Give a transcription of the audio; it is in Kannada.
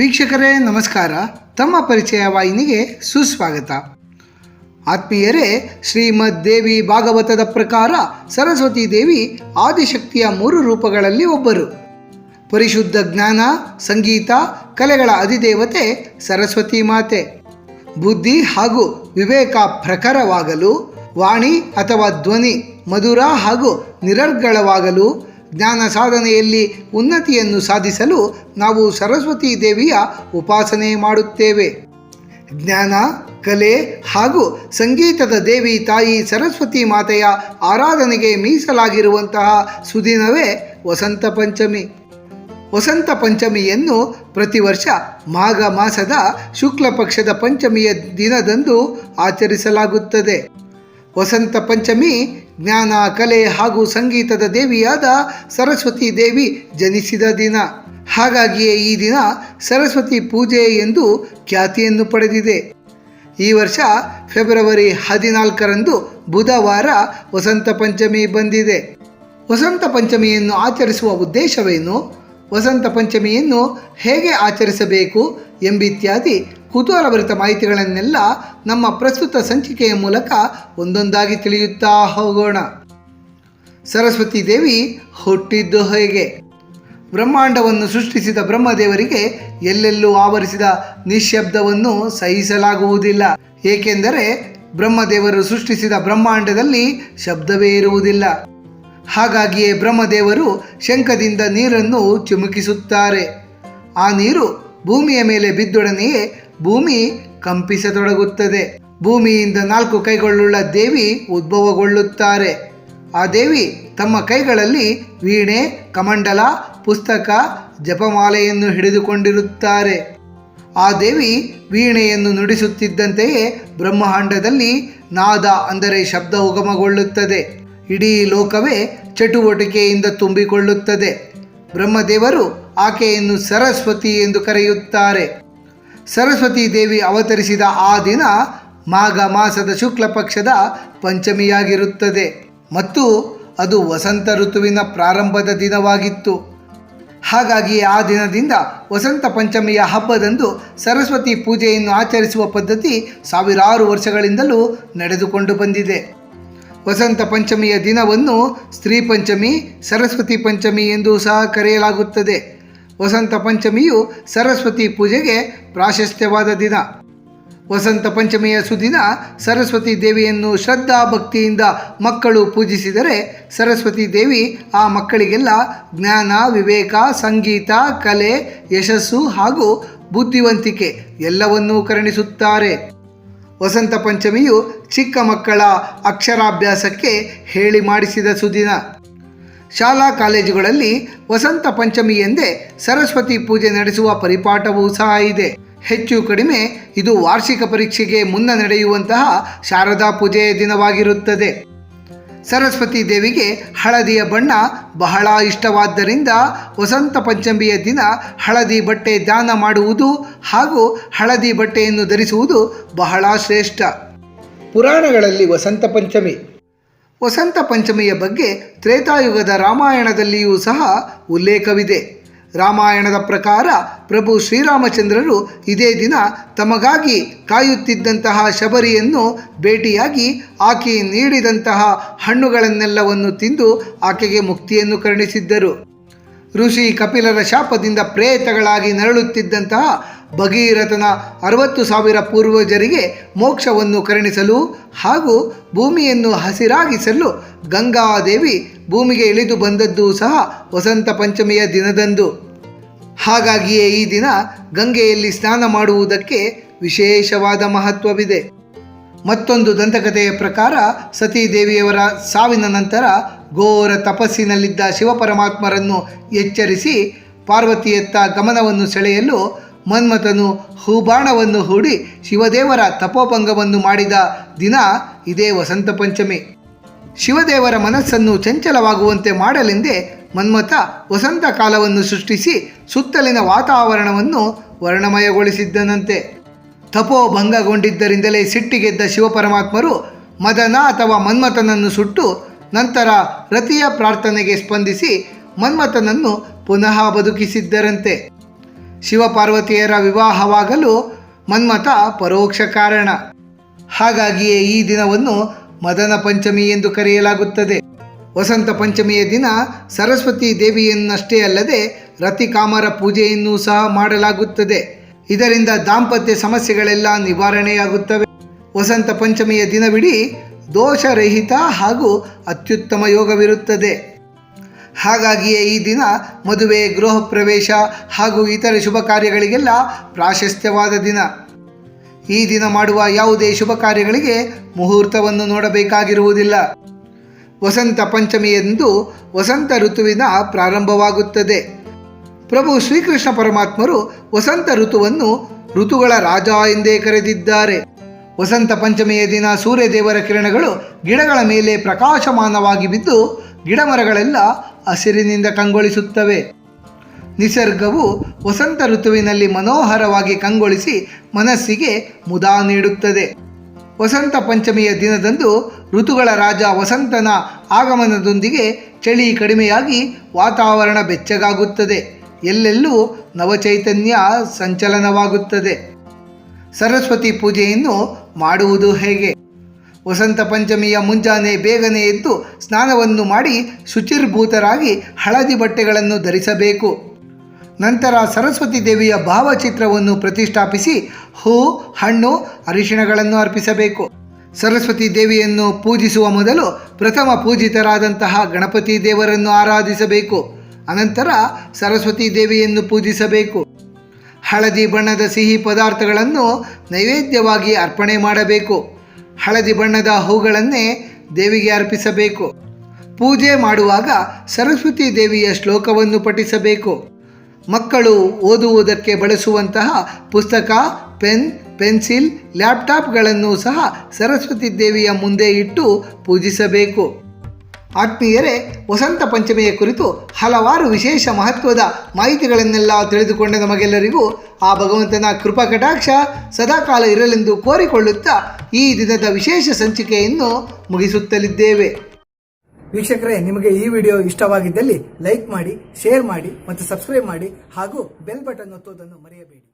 ವೀಕ್ಷಕರೇ, ನಮಸ್ಕಾರ. ತಮ್ಮ ಪರಿಚಯ ವಾಹಿನಿಗೆ ಸುಸ್ವಾಗತ. ಆತ್ಮೀಯರೇ, ಶ್ರೀಮದ್ ದೇವಿ ಭಾಗವತದ ಪ್ರಕಾರ ಸರಸ್ವತಿ ದೇವಿ ಆದಿಶಕ್ತಿಯ ಮೂರು ರೂಪಗಳಲ್ಲಿ ಒಬ್ಬರು. ಪರಿಶುದ್ಧ ಜ್ಞಾನ, ಸಂಗೀತ, ಕಲೆಗಳ ಅಧಿದೇವತೆ ಸರಸ್ವತಿ ಮಾತೆ. ಬುದ್ಧಿ ಹಾಗೂ ವಿವೇಕ ಪ್ರಖರವಾಗಲು, ವಾಣಿ ಅಥವಾ ಧ್ವನಿ, ಮಧುರ ಹಾಗೂ ನಿರರ್ಗಳವಾಗಲು ಜ್ಞಾನ ಸಾಧನೆಯಲ್ಲಿ ಉನ್ನತಿಯನ್ನು ಸಾಧಿಸಲು ನಾವು ಸರಸ್ವತಿ ದೇವಿಯ ಉಪಾಸನೆ ಮಾಡುತ್ತೇವೆ. ಜ್ಞಾನ, ಕಲೆ ಹಾಗೂ ಸಂಗೀತದ ದೇವಿ ತಾಯಿ ಸರಸ್ವತಿ ಮಾತೆಯ ಆರಾಧನೆಗೆ ಮೀಸಲಾಗಿರುವಂತಹ ಸುದಿನವೇ ವಸಂತ ಪಂಚಮಿ. ವಸಂತ ಪಂಚಮಿಯನ್ನು ಪ್ರತಿ ವರ್ಷ ಮಾಘ ಮಾಸದ ಶುಕ್ಲ ಪಕ್ಷದ ಪಂಚಮಿಯ ದಿನದಂದು ಆಚರಿಸಲಾಗುತ್ತದೆ. ವಸಂತ ಪಂಚಮಿ ಜ್ಞಾನ, ಕಲೆ ಹಾಗೂ ಸಂಗೀತದ ದೇವಿಯಾದ ಸರಸ್ವತಿ ದೇವಿ ಜನಿಸಿದ ದಿನ. ಹಾಗಾಗಿಯೇ ಈ ದಿನ ಸರಸ್ವತಿ ಪೂಜೆ ಎಂದು ಖ್ಯಾತಿಯನ್ನು ಪಡೆದಿದೆ. ಈ ವರ್ಷ ಫೆಬ್ರವರಿ ಹದಿನಾಲ್ಕರಂದು ಬುಧವಾರ ವಸಂತ ಪಂಚಮಿ ಬಂದಿದೆ. ವಸಂತ ಪಂಚಮಿಯನ್ನು ಆಚರಿಸುವ ಉದ್ದೇಶವೇನು? ವಸಂತ ಪಂಚಮಿಯನ್ನು ಹೇಗೆ ಆಚರಿಸಬೇಕು ಎಂಬಿತ್ಯಾದಿ ಕುತೂಹಲಭರಿತ ಮಾಹಿತಿಗಳನ್ನೆಲ್ಲ ನಮ್ಮ ಪ್ರಸ್ತುತ ಸಂಚಿಕೆಯ ಮೂಲಕ ಒಂದೊಂದಾಗಿ ತಿಳಿಯುತ್ತಾ ಹೋಗೋಣ. ಸರಸ್ವತಿ ದೇವಿ ಹುಟ್ಟಿದ್ದು ಹೇಗೆ? ಬ್ರಹ್ಮಾಂಡವನ್ನು ಸೃಷ್ಟಿಸಿದ ಬ್ರಹ್ಮದೇವರಿಗೆ ಎಲ್ಲೆಲ್ಲೂ ಆವರಿಸಿದ ನಿಶ್ಶಬ್ದವನ್ನು ಸಹಿಸಲಾಗುವುದಿಲ್ಲ. ಏಕೆಂದರೆ ಬ್ರಹ್ಮದೇವರು ಸೃಷ್ಟಿಸಿದ ಬ್ರಹ್ಮಾಂಡದಲ್ಲಿ ಶಬ್ದವೇ ಇರುವುದಿಲ್ಲ. ಹಾಗಾಗಿಯೇ ಬ್ರಹ್ಮದೇವರು ಶಂಖದಿಂದ ನೀರನ್ನು ಚಿಮುಕಿಸುತ್ತಾರೆ. ಆ ನೀರು ಭೂಮಿಯ ಮೇಲೆ ಬಿದ್ದೊಡನೆಯೇ ಭೂಮಿ ಕಂಪಿಸತೊಡಗುತ್ತದೆ. ಭೂಮಿಯಿಂದ ನಾಲ್ಕು ಕೈಗಳುಳ್ಳ ದೇವಿ ಉದ್ಭವಗೊಳ್ಳುತ್ತಾರೆ. ಆ ದೇವಿ ತಮ್ಮ ಕೈಗಳಲ್ಲಿ ವೀಣೆ, ಕಮಂಡಲ, ಪುಸ್ತಕ, ಜಪಮಾಲೆಯನ್ನು ಹಿಡಿದುಕೊಂಡಿರುತ್ತಾರೆ. ಆ ದೇವಿ ವೀಣೆಯನ್ನು ನುಡಿಸುತ್ತಿದ್ದಂತೆಯೇ ಬ್ರಹ್ಮಾಂಡದಲ್ಲಿ ನಾದ ಅಂದರೆ ಶಬ್ದ ಉಗಮಗೊಳ್ಳುತ್ತದೆ. ಇಡೀ ಲೋಕವೇ ಚಟುವಟಿಕೆಯಿಂದ ತುಂಬಿಕೊಳ್ಳುತ್ತದೆ. ಬ್ರಹ್ಮದೇವರು ಆಕೆಯನ್ನು ಸರಸ್ವತಿ ಎಂದು ಕರೆಯುತ್ತಾರೆ. ಸರಸ್ವತಿ ದೇವಿ ಅವತರಿಸಿದ ಆ ದಿನ ಮಾಘ ಮಾಸದ ಶುಕ್ಲ ಪಕ್ಷದ ಪಂಚಮಿಯಾಗಿರುತ್ತದೆ. ಮತ್ತು ಅದು ವಸಂತ ಋತುವಿನ ಪ್ರಾರಂಭದ ದಿನವಾಗಿತ್ತು. ಹಾಗಾಗಿ ಆ ದಿನದಿಂದ ವಸಂತ ಪಂಚಮಿಯ ಹಬ್ಬದಂದು ಸರಸ್ವತಿ ಪೂಜೆಯನ್ನು ಆಚರಿಸುವ ಪದ್ಧತಿ ಸಾವಿರಾರು ವರ್ಷಗಳಿಂದಲೂ ನಡೆದುಕೊಂಡು ಬಂದಿದೆ. ವಸಂತ ಪಂಚಮಿಯ ದಿನವನ್ನು ಸ್ತ್ರೀ ಪಂಚಮಿ, ಸರಸ್ವತಿ ಪಂಚಮಿ ಎಂದು ಸಹ ಕರೆಯಲಾಗುತ್ತದೆ. ವಸಂತ ಪಂಚಮಿಯು ಸರಸ್ವತಿ ಪೂಜೆಗೆ ಪ್ರಾಶಸ್ತ್ಯವಾದ ದಿನ. ವಸಂತ ಪಂಚಮಿಯ ಸುದಿನ ಸರಸ್ವತಿ ದೇವಿಯನ್ನು ಶ್ರದ್ಧಾ ಭಕ್ತಿಯಿಂದ ಮಕ್ಕಳು ಪೂಜಿಸಿದರೆ ಸರಸ್ವತಿ ದೇವಿ ಆ ಮಕ್ಕಳಿಗೆಲ್ಲ ಜ್ಞಾನ, ವಿವೇಕ, ಸಂಗೀತ, ಕಲೆ, ಯಶಸ್ಸು ಹಾಗೂ ಬುದ್ಧಿವಂತಿಕೆ ಎಲ್ಲವನ್ನೂ ಕರುಣಿಸುತ್ತಾರೆ. ವಸಂತ ಪಂಚಮಿಯು ಚಿಕ್ಕ ಮಕ್ಕಳ ಅಕ್ಷರಾಭ್ಯಾಸಕ್ಕೆ ಹೇಳಿ ಮಾಡಿಸಿದ ಸುದಿನ. ಶಾಲಾ ಕಾಲೇಜುಗಳಲ್ಲಿ ವಸಂತ ಪಂಚಮಿ ಎಂದೇ ಸರಸ್ವತಿ ಪೂಜೆ ನಡೆಸುವ ಪರಿಪಾಠವೂ ಸಹ ಇದೆ. ಹೆಚ್ಚು ಕಡಿಮೆ ಇದು ವಾರ್ಷಿಕ ಪರೀಕ್ಷೆಗೆ ಮುನ್ನ ನಡೆಯುವಂತಹ ಶಾರದಾ ಪೂಜೆಯ ದಿನವಾಗಿರುತ್ತದೆ. ಸರಸ್ವತಿ ದೇವಿಗೆ ಹಳದಿಯ ಬಣ್ಣ ಬಹಳ ಇಷ್ಟವಾದ್ದರಿಂದ ವಸಂತ ಪಂಚಮಿಯ ದಿನ ಹಳದಿ ಬಟ್ಟೆ ದಾನ ಮಾಡುವುದು ಹಾಗೂ ಹಳದಿ ಬಟ್ಟೆಯನ್ನು ಧರಿಸುವುದು ಬಹಳ ಶ್ರೇಷ್ಠ. ಪುರಾಣಗಳಲ್ಲಿ ವಸಂತ ಪಂಚಮಿ ವಸಂತ ಪಂಚಮಿಯ ಬಗ್ಗೆ ತ್ರೇತಾಯುಗದ ರಾಮಾಯಣದಲ್ಲಿಯೂ ಸಹ ಉಲ್ಲೇಖವಿದೆ. ರಾಮಾಯಣದ ಪ್ರಕಾರ ಪ್ರಭು ಶ್ರೀರಾಮಚಂದ್ರರು ಇದೇ ದಿನ ತಮಗಾಗಿ ಕಾಯುತ್ತಿದ್ದಂತಹ ಶಬರಿಯನ್ನು ಭೇಟಿಯಾಗಿ ಆಕೆ ನೀಡಿದಂತಹ ಹಣ್ಣುಗಳನ್ನೆಲ್ಲವನ್ನು ತಿಂದು ಆಕೆಗೆ ಮುಕ್ತಿಯನ್ನು ಕರುಣಿಸಿದ್ದರು. ಋಷಿ ಕಪಿಲರ ಶಾಪದಿಂದ ಪ್ರೇತಗಳಾಗಿ ನರಳುತ್ತಿದ್ದಂತಹ ಭಗೀರಥನ ಅರವತ್ತು ಸಾವಿರ ಪೂರ್ವಜರಿಗೆ ಮೋಕ್ಷವನ್ನು ಕರುಣಿಸಲು ಹಾಗೂ ಭೂಮಿಯನ್ನು ಹಸಿರಾಗಿಸಲು ಗಂಗಾದೇವಿ ಭೂಮಿಗೆ ಇಳಿದು ಬಂದದ್ದು ಸಹ ವಸಂತ ಪಂಚಮಿಯ ದಿನದಂದು. ಹಾಗಾಗಿಯೇ ಈ ದಿನ ಗಂಗೆಯಲ್ಲಿ ಸ್ನಾನ ಮಾಡುವುದಕ್ಕೆ ವಿಶೇಷವಾದ ಮಹತ್ವವಿದೆ. ಮತ್ತೊಂದು ದಂತಕಥೆಯ ಪ್ರಕಾರ ಸತೀದೇವಿಯವರ ಸಾವಿನ ನಂತರ ಘೋರ ತಪಸ್ಸಿನಲ್ಲಿದ್ದ ಶಿವಪರಮಾತ್ಮರನ್ನು ಎಚ್ಚರಿಸಿ ಪಾರ್ವತಿಯತ್ತ ಗಮನವನ್ನು ಸೆಳೆಯಲು ಮನ್ಮಥನು ಹೂಬಾಣವನ್ನು ಹೂಡಿ ಶಿವದೇವರ ತಪೋಭಂಗವನ್ನು ಮಾಡಿದ ದಿನ ಇದೇ ವಸಂತ ಪಂಚಮಿ. ಶಿವದೇವರ ಮನಸ್ಸನ್ನು ಚಂಚಲವಾಗುವಂತೆ ಮಾಡಲೆಂದೇ ಮನ್ಮಥ ವಸಂತ ಕಾಲವನ್ನು ಸೃಷ್ಟಿಸಿ ಸುತ್ತಲಿನ ವಾತಾವರಣವನ್ನು ವರ್ಣಮಯಗೊಳಿಸಿದ್ದನಂತೆ. ತಪೋಭಂಗಗೊಂಡಿದ್ದರಿಂದಲೇ ಸಿಟ್ಟಿಗೆದ್ದ ಶಿವಪರಮಾತ್ಮರು ಮದನ ಅಥವಾ ಮನ್ಮಥನನ್ನು ಸುಟ್ಟು ನಂತರ ರತಿಯ ಪ್ರಾರ್ಥನೆಗೆ ಸ್ಪಂದಿಸಿ ಮನ್ಮಥನನ್ನು ಪುನಃ ಬದುಕಿಸಿದ್ದರಂತೆ. ಶಿವಪಾರ್ವತಿಯರ ವಿವಾಹವಾಗಲು ಮನ್ಮಥ ಪರೋಕ್ಷ ಕಾರಣ. ಹಾಗಾಗಿಯೇ ಈ ದಿನವನ್ನು ಮದನ ಪಂಚಮಿ ಎಂದು ಕರೆಯಲಾಗುತ್ತದೆ. ವಸಂತ ಪಂಚಮಿಯ ದಿನ ಸರಸ್ವತಿ ದೇವಿಯನ್ನಷ್ಟೇ ಅಲ್ಲದೆ ರತಿಕಾಮರ ಪೂಜೆಯನ್ನು ಸಹ ಮಾಡಲಾಗುತ್ತದೆ. ಇದರಿಂದ ದಾಂಪತ್ಯ ಸಮಸ್ಯೆಗಳೆಲ್ಲ ನಿವಾರಣೆಯಾಗುತ್ತವೆ. ವಸಂತ ಪಂಚಮಿಯ ದಿನವಿಡೀ ದೋಷರಹಿತ ಹಾಗೂ ಅತ್ಯುತ್ತಮ ಯೋಗವಿರುತ್ತದೆ. ಹಾಗಾಗಿಯೇ ಈ ದಿನ ಮದುವೆ, ಗೃಹ ಪ್ರವೇಶ ಹಾಗೂ ಇತರೆ ಶುಭ ಕಾರ್ಯಗಳಿಗೆಲ್ಲ ಪ್ರಾಶಸ್ತ್ಯವಾದ ದಿನ. ಈ ದಿನ ಮಾಡುವ ಯಾವುದೇ ಶುಭ ಕಾರ್ಯಗಳಿಗೆ ಮುಹೂರ್ತವನ್ನು ನೋಡಬೇಕಾಗಿರುವುದಿಲ್ಲ. ವಸಂತ ಪಂಚಮಿಯಂದು ವಸಂತ ಋತುವಿನ ಪ್ರಾರಂಭವಾಗುತ್ತದೆ. ಪ್ರಭು ಶ್ರೀಕೃಷ್ಣ ಪರಮಾತ್ಮರು ವಸಂತ ಋತುವನ್ನು ಋತುಗಳ ರಾಜ ಎಂದೇ ಕರೆದಿದ್ದಾರೆ. ವಸಂತ ಪಂಚಮಿಯ ದಿನ ಸೂರ್ಯದೇವರ ಕಿರಣಗಳು ಗಿಡಗಳ ಮೇಲೆ ಪ್ರಕಾಶಮಾನವಾಗಿ ಬಿದ್ದು ಗಿಡಮರಗಳೆಲ್ಲ ಹಸಿರಿನಿಂದ ಕಂಗೊಳಿಸುತ್ತವೆ. ನಿಸರ್ಗವು ವಸಂತ ಋತುವಿನಲ್ಲಿ ಮನೋಹರವಾಗಿ ಕಂಗೊಳಿಸಿ ಮನಸ್ಸಿಗೆ ಮುದ ನೀಡುತ್ತದೆ. ವಸಂತ ಪಂಚಮಿಯ ದಿನದಂದು ಋತುಗಳ ರಾಜ ವಸಂತನ ಆಗಮನದೊಂದಿಗೆ ಚಳಿ ಕಡಿಮೆಯಾಗಿ ವಾತಾವರಣ ಬೆಚ್ಚಗಾಗುತ್ತದೆ. ಎಲ್ಲೆಲ್ಲೂ ನವಚೈತನ್ಯ ಸಂಚಲನವಾಗುತ್ತದೆ. ಸರಸ್ವತಿ ಪೂಜೆಯನ್ನು ಮಾಡುವುದು ಹೇಗೆ? ವಸಂತ ಪಂಚಮಿಯ ಮುಂಜಾನೆ ಬೇಗನೆ ಎದ್ದು ಸ್ನಾನವನ್ನು ಮಾಡಿ ಶುಚಿರ್ಭೂತರಾಗಿ ಹಳದಿ ಬಟ್ಟೆಗಳನ್ನು ಧರಿಸಬೇಕು. ನಂತರ ಸರಸ್ವತಿ ದೇವಿಯ ಭಾವಚಿತ್ರವನ್ನು ಪ್ರತಿಷ್ಠಾಪಿಸಿ ಹೂ, ಹಣ್ಣು, ಅರಿಶಿಣಗಳನ್ನು ಅರ್ಪಿಸಬೇಕು. ಸರಸ್ವತಿ ದೇವಿಯನ್ನು ಪೂಜಿಸುವ ಮೊದಲು ಪ್ರಥಮ ಪೂಜಿತರಾದಂತಹ ಗಣಪತಿ ದೇವರನ್ನು ಆರಾಧಿಸಬೇಕು. ಅನಂತರ ಸರಸ್ವತಿ ದೇವಿಯನ್ನು ಪೂಜಿಸಬೇಕು. ಹಳದಿ ಬಣ್ಣದ ಸಿಹಿ ಪದಾರ್ಥಗಳನ್ನು ನೈವೇದ್ಯವಾಗಿ ಅರ್ಪಣೆ ಮಾಡಬೇಕು. ಹಳದಿ ಬಣ್ಣದ ಹೂಗಳನ್ನೇ ದೇವಿಗೆ ಅರ್ಪಿಸಬೇಕು. ಪೂಜೆ ಮಾಡುವಾಗ ಸರಸ್ವತಿ ದೇವಿಯ ಶ್ಲೋಕವನ್ನು ಪಠಿಸಬೇಕು. ಮಕ್ಕಳು ಓದುವುದಕ್ಕೆ ಬಳಸುವಂತಹ ಪುಸ್ತಕ, ಪೆನ್, ಪೆನ್ಸಿಲ್, ಲ್ಯಾಪ್ಟಾಪ್ಗಳನ್ನು ಸಹ ಸರಸ್ವತಿ ದೇವಿಯ ಮುಂದೆ ಇಟ್ಟು ಪೂಜಿಸಬೇಕು. ಆತ್ಮೀಯರೇ, ವಸಂತ ಪಂಚಮಿಯ ಕುರಿತು ಹಲವಾರು ವಿಶೇಷ ಮಹತ್ವದ ಮಾಹಿತಿಗಳನ್ನೆಲ್ಲ ತಿಳಿದುಕೊಂಡ ನಮಗೆಲ್ಲರಿಗೂ ಆ ಭಗವಂತನ ಕೃಪಾ ಕಟಾಕ್ಷ ಸದಾಕಾಲ ಇರಲೆಂದು ಕೋರಿಕೊಳ್ಳುತ್ತಾ ಈ ದಿನದ ವಿಶೇಷ ಸಂಚಿಕೆಯನ್ನು ಮುಗಿಸುತ್ತಲಿದ್ದೇವೆ. ವೀಕ್ಷಕರೇ, ನಿಮಗೆ ಈ ವಿಡಿಯೋ ಇಷ್ಟವಾಗಿದ್ದಲ್ಲಿ ಲೈಕ್ ಮಾಡಿ, ಶೇರ್ ಮಾಡಿ ಮತ್ತು ಸಬ್ಸ್ಕ್ರೈಬ್ ಮಾಡಿ ಹಾಗೂ ಬೆಲ್ ಬಟನ್ ಒತ್ತುವುದನ್ನು ಮರೆಯಬೇಡಿ.